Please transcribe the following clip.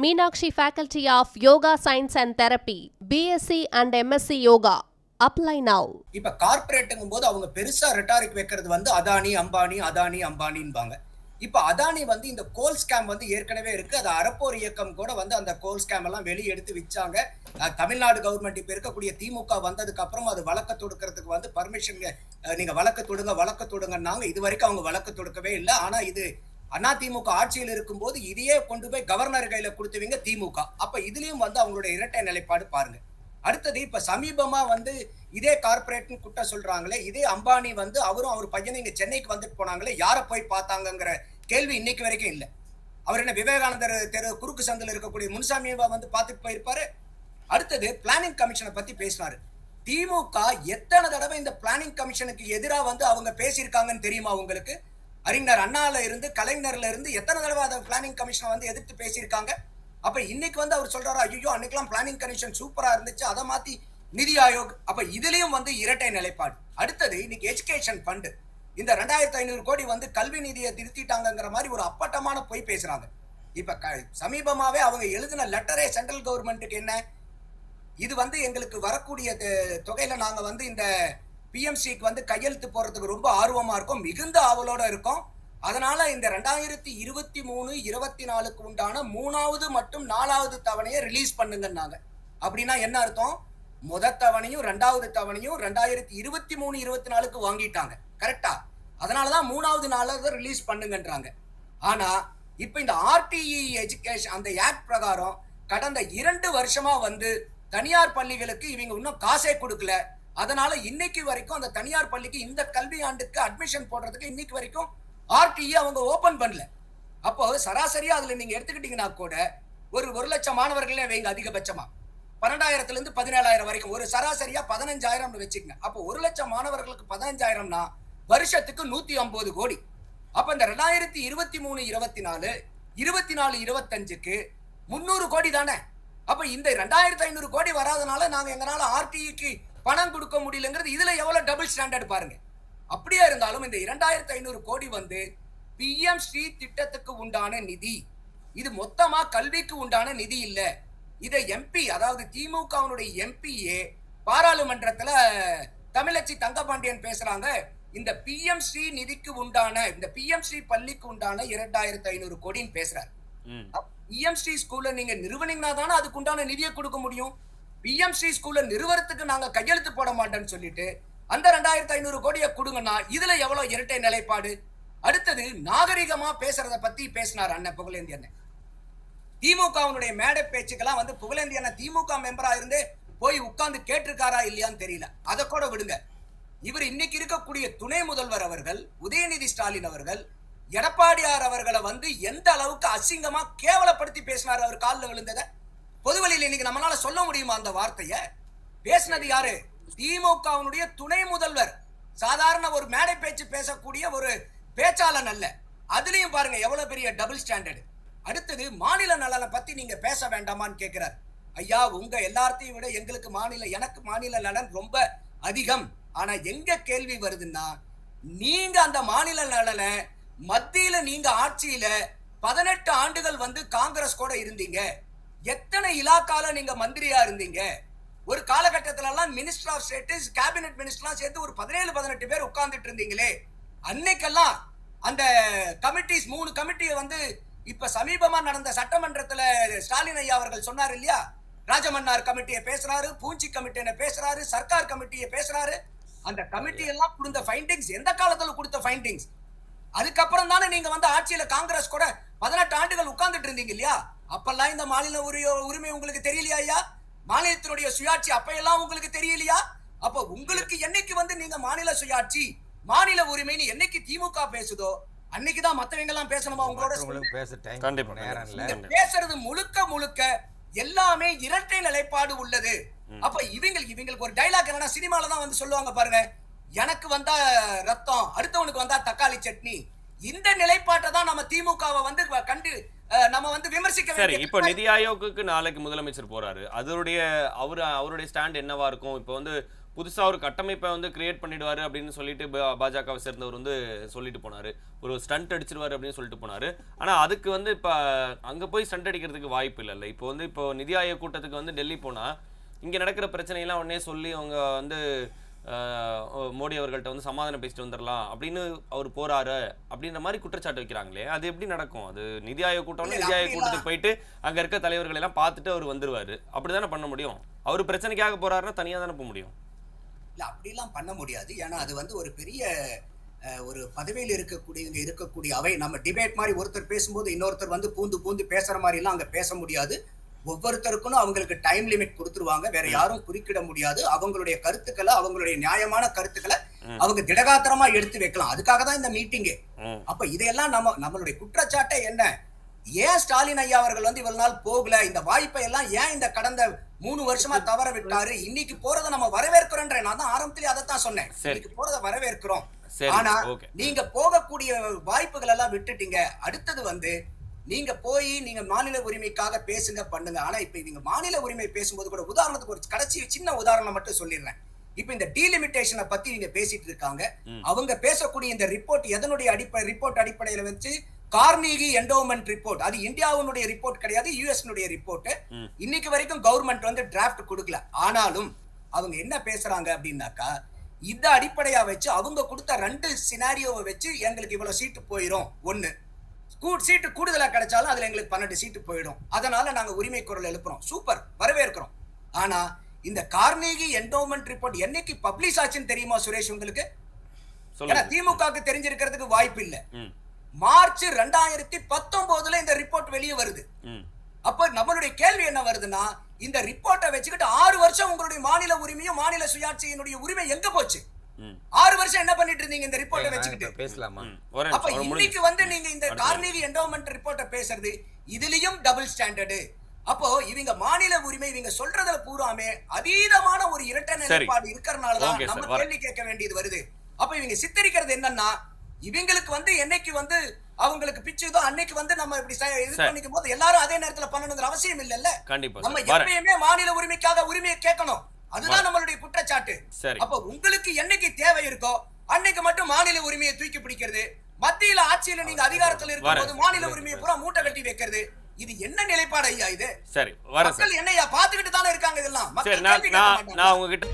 Meenakshi faculty of yoga science and therapy BSc and MSc yoga apply now இப்ப கார்பரேட்டுங்கும் போது அவங்க பெருசா ரெட்டாரிக் வைக்கிறது வந்து அதானி அம்பானி அதானி அம்பானின்பாங்க. இப்ப அதானி வந்து இந்த கோல் ஸ்கேம் வந்து ஏற்கனவே இருக்கு. அது அறப்போர் இயக்கம் கூட வந்து அந்த கோல் ஸ்கேம் எல்லாம் வெளியே எடுத்து வச்சாங்க. தமிழ்நாடு கவர்மெண்ட் இப்ப இருக்கக்கூடிய திமுக வந்ததுக்கு அப்புறம் அது வழக்க தொடுக்கிறதுக்கு வந்து பர்மிஷன் நீங்க வழக்க தொடுங்க வழக்க தொடுங்கன்னாங்க. இது வரைக்கும் அவங்க வழக்கு தொடுக்கவே இல்லை. ஆனா இது அண்ணா திமுக ஆட்சியில் இருக்கும்போது இதையே கொண்டு போய் கவர்னர் கையில கொடுத்துவீங்க திமுக. அப்ப இதுலயும் வந்து அவங்களுடைய இரட்டை நிலைப்பாடு பாருங்க. அடுத்தது இப்ப சமீபமா வந்து இதே கார்ப்பரேட்னு குட்ட சொல்றாங்களே இதே அம்பானி வந்து அவரும் அவர் பையனும் இங்க சென்னைக்கு வந்துட்டு போனாங்களே யாரை போய் பார்த்தாங்கங்கிற கேள்வி இன்னைக்கு வரைக்கும் இல்லை. அவர் என்ன விவேகானந்தர் தெரு குறுக்கு சந்தில் இருக்கக்கூடிய முன்சாமியவா வந்து பார்த்துட்டு போயிருப்பாரு? அடுத்தது பிளானிங் கமிஷனை பத்தி பேசினாரு. திமுக எத்தனை தடவை இந்த பிளானிங் கமிஷனுக்கு எதிராக வந்து அவங்க பேசியிருக்காங்கன்னு தெரியுமா உங்களுக்கு? அறிஞர் அண்ணால இருந்து கலைஞர்ல இருந்து எத்தனை தடவை அதை பிளானிங் கமிஷனை வந்து எதிர்த்து பேசியிருக்காங்க? அப்ப இன்னைக்கு வந்து அவர் சொல்றாரு ஐயோ அன்னைக்கெல்லாம் பிளானிங் கமிஷன் சூப்பரா இருந்துச்சு. அதை மாத்தி நிதி ஆயோக். அப்ப இதுலயும் வந்து இரட்டை நிலைப்பாடு. அடுத்தது இன்னைக்கு எஜுகேஷன் ஃபண்டு இந்த ரெண்டாயிரத்தி ஐநூறு கோடி வந்து கல்வி நிதியை திருத்திட்டாங்கிற மாதிரி ஒரு அப்பட்டமான பொய் பேசுறாங்க. இப்ப க- சமீபமாவே அவங்க எழுதின லெட்டரே சென்ட்ரல் கவர்மெண்ட்டுக்கு என்ன? இது வந்து எங்களுக்கு வரக்கூடிய தொகையில நாங்க வந்து இந்த பிஎம்சிக்கு வந்து கையெழுத்து போகிறதுக்கு ரொம்ப ஆர்வமாக இருக்கும் மிகுந்த ஆவலோடு இருக்கும். அதனால் இந்த ரெண்டாயிரத்தி இருபத்தி மூணு இருபத்தி நாலுக்கு உண்டான மூணாவது மற்றும் நாலாவது தவணையை ரிலீஸ் பண்ணுங்கன்னாங்க. அப்படின்னா என்ன அர்த்தம்? முத தவணையும் ரெண்டாவது தவணையும் ரெண்டாயிரத்தி இருபத்தி மூணு இருபத்தி நாலுக்கு வாங்கிட்டாங்க. கரெக்டா அதனாலதான் மூணாவது நாளாவது ரிலீஸ் பண்ணுங்கன்றாங்க. ஆனால் இப்போ இந்த ஆர்டிஇ எஜுகேஷன் அந்த ஆக்ட் பிரகாரம் கடந்த இரண்டு வருஷமாக வந்து தனியார் பள்ளிகளுக்கு இவங்க இன்னும் காசே கொடுக்கல. அதனால இன்னைக்கு வரைக்கும் அந்த தனியார் பள்ளிக்கு இந்த கல்வி ஆண்டுக்கு அட்மிஷன் போடுறதுக்கு இன்னைக்கு வரைக்கும் ஆர்டிஇ அவங்க ஓபன் பண்ணல. அப்போ சராசரியா அதுல நீங்க எடுத்துக்கிட்டீங்கன்னா கூட ஒரு ஒரு லட்சம் மாணவர்களே வைங்க அதிகபட்சமா. பன்னெண்டாயிரத்துல இருந்து பதினேழாயிரம் வரைக்கும். ஒரு சராசரியா பதினஞ்சாயிரம்னு வச்சுக்கங்க. அப்போ ஒரு லட்சம் மாணவர்களுக்கு பதினஞ்சாயிரம்னா வருஷத்துக்கு நூத்தி ஐம்பது கோடி. அப்ப இந்த ரெண்டாயிரத்தி இருபத்தி மூணு இருபத்தி நாலு இருபத்தி நாலு இருபத்தஞ்சுக்கு முந்நூறு கோடி தானே. அப்ப இந்த ரெண்டாயிரத்தி ஐநூறு கோடி வராதனால நாங்க எங்களால ஆர்டிஇக்கு பணம் கொடுக்க முடியலங்கிறது இதுல எவ்வளவு டபுள் ஸ்டாண்டர்ட் பாருங்க. அப்படியே இருந்தாலும் இந்த இரண்டாயிரத்தி ஐநூறு கோடி வந்து பிஎம் ஸ்ரீ திட்டத்துக்கு உண்டான நிதி. இது மொத்தமா கல்விக்கு உண்டான நிதி இல்ல. இதை எம்பி அதாவது திமுகவினுடைய எம்பியே பாராளுமன்றத்துல தமிழச்சி தங்கபாண்டியன் பேசுறாங்க. இந்த பிஎம் ஸ்ரீ நிதிக்கு உண்டான இந்த பிஎம் ஸ்ரீ பள்ளிக்கு உண்டான இரண்டாயிரத்தி ஐநூறு கோடின்னு பேசுறாரு. ம். பிஎம்ஸ்ரீ ஸ்கூல்ல நீங்க நிறுவனீங்கன்னா தானே அதுக்கு உண்டான நிதியை கொடுக்க முடியும். பிஎம்ஸ்ரீ ஸ்கூல்ல நிறுவனத்துக்கு நாங்க கையெழுத்து போட மாட்டோம்னு சொல்லிட்டு அந்த ரெண்டாயிரத்தி ஐநூறு கோடியை கொடுங்கன்னா இதுல எவ்வளவு இரட்டை நிலைப்பாடு? அடுத்தது நாகரிகமா பேசுறத பத்தி பேசினார் அண்ணன் புகழேந்தி அண்ணன். திமுகவினுடைய மேடை பேச்சுக்கெல்லாம் வந்து புகழேந்தி அண்ணன் திமுக மெம்பரா இருந்து போய் உட்கார்ந்து கேட்டிருக்காரா இல்லையான்னு தெரியல. அதை கூட விடுங்க. இவர் இன்னைக்கு இருக்கக்கூடிய துணை முதல்வர் அவர்கள் உதயநிதி ஸ்டாலின் அவர்கள் எடப்பாடியார் அவர்களை வந்து எந்த அளவுக்கு அசிங்கமா கேவலப்படுத்தி பேசினார் அவர் காலில் விழுந்ததை? பொதுவெளியில் இன்னைக்கு நம்மளால சொல்ல முடியுமா அந்த வார்த்தையை? பேசினது யாரு? திமுகவினுடைய துணை முதல்வர். சாதாரண ஒரு மேடை பேச்சு பேசக்கூடிய ஒரு பேச்சாளன் அல்ல. அதுலயும் பாருங்க எவ்வளவு பெரிய டபுள் ஸ்டாண்டர்டு அடுத்தது மாநில நலனை பத்தி நீங்க பேச வேண்டாமான்னு கேட்கிறார் ஐயா உங்க எல்லாத்தையும் விட எங்களுக்கு மாநில எனக்கு மாநில நலன் ரொம்ப அதிகம். ஆனா எங்க கேள்வி வருதுன்னா நீங்க அந்த மாநில நலனை மத்தியில நீங்க ஆட்சியில பதினெட்டு ஆண்டுகள் வந்து காங்கிரஸ் கூட இருந்தீங்க. எத்தனை இலாக்கால நீங்க மந்திரியா இருந்தீங்க? ஒரு காலகட்டத்திலலாம் மினிஸ்டர் ஆஃப் ஸ்டேட்டஸ் கேபினெட் மினிஸ்டர்லாம் சேர்த்து ஒரு பதினேழு பதினெட்டு பேர் உட்கார்ந்துட்டு இருந்தீங்களே. அன்னைக்கெல்லாம் அந்த கமிட்டிஸ் மூணு கமிட்டியை வந்து இப்ப சமீபமா நடந்த சட்டமன்றத்துல ஸ்டாலின் ஐயா அவர்கள் சொன்னார் இல்லையா? ராஜமன்னார் கமிட்டியை பேசுறாரு பூஞ்சி கமிட்டியை பேசுறாரு சர்க்கார் கமிட்டியை பேசுறாரு. அந்த கமிட்டி எல்லாம் கொடுத்த ஃபைண்டிங்ஸ் எந்த காலத்துல கொடுத்த ஃபைண்டிங்ஸ் அதுக்கப்புறம் தானே நீங்க வந்து ஆட்சியில காங்கிரஸ் கூட பதினெட்டு ஆண்டுகள் உட்கார்ந்துட்டு இருந்தீங்க இல்லையா? அப்பெல்லாம் இந்த மாநில உரிய உரிமை உங்களுக்கு தெரியலையா ஐயா? மாநிலத்தினுடைய சுயாட்சி அப்பெல்லாம் உங்களுக்கு தெரியலையா? அப்ப உங்களுக்கு என்னைக்கு வந்து நீங்க மாநில சுயாட்சி மாநில உரிமைன்னு என்னைக்கு திமுக பேசுதோ அன்னைக்குதான் மத்தவங்க எல்லாம் பேசணுமா உங்களோட பேசுறது முழுக்க முழுக்க எல்லாமே இரட்டை நிலைப்பாடு உள்ளது. அப்ப இவங்க இவங்களுக்கு ஒரு டைலாக் என்னன்னா சினிமால தான் வந்து சொல்லுவாங்க பாருங்க எனக்கு வந்தா ரத்தம் அடுத்தவனுக்கு வந்தா தக்காளி சட்னி. இந்த நிலைப்பாட்டை தான் நம்ம திமுகவை வந்து கண்டு நம்ம வந்து விமர்சிக்க சரி இப்போ நிதி ஆயோக்குக்கு நாளைக்கு முதலமைச்சர் போறாரு. அதனுடைய அவர் அவருடைய ஸ்டாண்ட் என்னவா இருக்கும்? இப்போ வந்து புதுசா ஒரு கட்டமைப்பை வந்து கிரியேட் பண்ணிடுவாரு அப்படின்னு சொல்லிட்டு பாஜகவை சேர்ந்தவர் வந்து சொல்லிட்டு போனாரு. ஒரு ஸ்டண்ட் அடிச்சிருவாரு அப்படின்னு சொல்லிட்டு போனாரு. ஆனா அதுக்கு வந்து இப்ப அங்க போய் ஸ்டண்ட் அடிக்கிறதுக்கு வாய்ப்பு இல்லைல்ல இப்போ வந்து இப்போ நிதி ஆயோக் கூட்டத்துக்கு வந்து டெல்லி போனா இங்க நடக்கிற பிரச்சனையெல்லாம் உடனே சொல்லி அவங்க வந்து மோடி அவர்கள்ட்ட வந்து சமாதானம் பேசிட்டு வந்துடலாம் அப்படின்னு அவர் போறாரு அப்படின்ற மாதிரி குற்றச்சாட்டு வைக்கிறாங்களே அது எப்படி நடக்கும்? அது நிதி ஆயோக் கூட்டம்னா நிதி ஆயோக் கூட்டத்துக்கு போயிட்டு அங்க இருக்க தலைவர்கள் எல்லாம் பார்த்துட்டு அவர் வந்துருவாரு. அப்படிதானே பண்ண முடியும்? அவர் பிரச்சனைக்காக போறாருன்னா தனியா தானே போக முடியும்? இல்ல அப்படிலாம் பண்ண முடியாது. ஏன்னா அது வந்து ஒரு பெரிய ஒரு பதவியில் இருக்கக்கூடியவங்க இருக்கக்கூடிய அவை. நம்ம டிபேட் மாதிரி ஒருத்தர் பேசும்போது இன்னொருத்தர் வந்து பூந்து பூந்து பேசுற மாதிரி எல்லாம் அங்க பேச முடியாது. ஒவ்வொருத்தருக்கும் அவங்களுக்கு டைம் லிமிட் கொடுத்துருவாங்க. வேற யாரும் குறுக்கிட முடியாது. அவங்களுடைய கருத்துக்களை அவங்களுடைய நியாயமான கருத்துக்களை. அவங்க திடகாத்திரமா எடுத்து வைக்கலாம். அதுக்காக தான் இந்த மீட்டிங்கு அப்ப இதையெல்லாம் நம்ம நம்மளுடைய குற்றச்சாட்டை என்ன? ஏன் ஸ்டாலின் ஐயா அவர்கள் வந்து இவ்வளவு நாள் போகல? இந்த வாய்ப்பை எல்லாம் ஏன் இந்த கடந்த மூணு வருஷமா தவற விட்டாரு? இன்னைக்கு போறதை நம்ம வரவேற்கிறோன்ற. நான் தான் ஆரம்பத்திலே அதைத்தான் சொன்னேன். இன்னைக்கு போறதை வரவேற்கிறோம். ஆனா நீங்க போகக்கூடிய வாய்ப்புகள் எல்லாம் விட்டுட்டீங்க. அடுத்தது வந்து நீங்க போய் நீங்க மாநில உரிமைக்காக பேசுங்க பண்ணுங்க. ஆனா இப்ப நீங்க மாநில உரிமை பேசும்போது கூட உதாரணத்துக்கு ஒரு கடைசி சின்ன உதாரணம் மட்டும் சொல்லிடுறேன். இப்ப இந்த டீலிமிட்டேஷனை பத்தி நீங்க பேசிட்டு இருக்காங்க. அவங்க பேசக்கூடிய இந்த ரிப்போர்ட் எதனுடைய அடிப்படை ரிப்போர்ட் அடிப்படையில வச்சு? கார்னிகி என்டோமெண்ட் ரிப்போர்ட் அது இந்தியாவுடைய ரிப்போர்ட் கிடையாது யுஎஸ் ரிப்போர்ட். இன்னைக்கு வரைக்கும் கவர்மெண்ட் வந்து டிராஃப்ட் கொடுக்கல. ஆனாலும் அவங்க என்ன பேசுறாங்க அப்படின்னாக்கா இந்த அடிப்படையா வச்சு அவங்க கொடுத்த ரெண்டு சினாரியோவை வச்சு எங்களுக்கு இவ்வளவு சீட்டு போயிடும் ஒண்ணு கூ- சீட்டு கூடுதலா கிடைச்சாலும் அதுல எங்களுக்கு பன்னெண்டு சீட்டு போயிடும். அதனால நாங்க உரிமை குரல் எழுப்புறோம். சூப்பர். வரவேற்கிறோம். ஆனா இந்த கார்னேகி என்டோமெண்ட் ரிப்போர்ட் என்னைக்கு பப்ளிஷ் ஆச்சுன்னு தெரியுமா சுரேஷ் உங்களுக்கு? ஏன்னா திமுகவுக்கு தெரிஞ்சிருக்கிறதுக்கு வாய்ப்பு இல்ல. மார்ச் ரெண்டாயிரத்தி பத்தொன்பதுல இந்த ரிப்போர்ட் வெளியே வருது. அப்ப நம்மளுடைய கேள்வி என்ன வருதுன்னா இந்த ரிப்போர்ட்டை வச்சுக்கிட்டு ஆறு வருஷம் உங்களுடைய மாநில உரிமையும் மாநில சுயாட்சியினுடைய உரிமை எங்க போச்சு? ஆறு வருஷம் என்ன பண்ணிட்டு இருந்தீங்க இந்த ரிப்போர்ட்டை வச்சுக்கிட்டு பேசலாமா அப்ப இன்னைக்கு. வந்து நீங்க இந்த. கார்னிகி என்டோமெண்ட் ரிப்போர்ட்டை பேசுறது இதுலயும் டபுள் ஸ்டாண்டர்டு அப்போ இவங்க மாநில உரிமை இவங்க சொல்றதுல பூராமே அதீதமான ஒரு இரட்டை. நிலைப்பாடு இருக்கறனாலதான். நம்ம. கேள்வி கேட்க வேண்டியது வருது அப்ப இவங்க சித்தரிக்கிறது என்னன்னா இவங்களுக்கு வந்து என்னைக்கு வந்து அவங்களுக்கு பிச்சுதோ அன்னைக்கு வந்து நம்ம இப்படி இது. பண்ணிக்கும் போது எல்லாரும் அதே நேரத்துல பண்ணணுங்கிற அவசியம் இல்லல்ல கண்டிப்பா நம்ம எப்பயுமே மாநில உரிமைக்காக உரிமையை கேட்கணும் அதுதான் நம்மளுடைய குற்றச்சாட்டு. அப்ப உங்களுக்கு என்னைக்கு தேவை இருக்கோ அன்னைக்கு மட்டும் மாநில உரிமையை தூக்கி பிடிக்கிறது. மத்தியில ஆட்சியில நீங்க அதிகாரத்துல இருக்கும்போது. மாநில உரிமையை பூரா மூட்டை கட்டி வைக்கிறது. இது என்ன நிலைப்பாடு ஐயா இது? சரி மக்கள் என்னையா பாத்துக்கிட்டு தானே இருக்காங்க இதெல்லாம்? நான் உங்ககிட்ட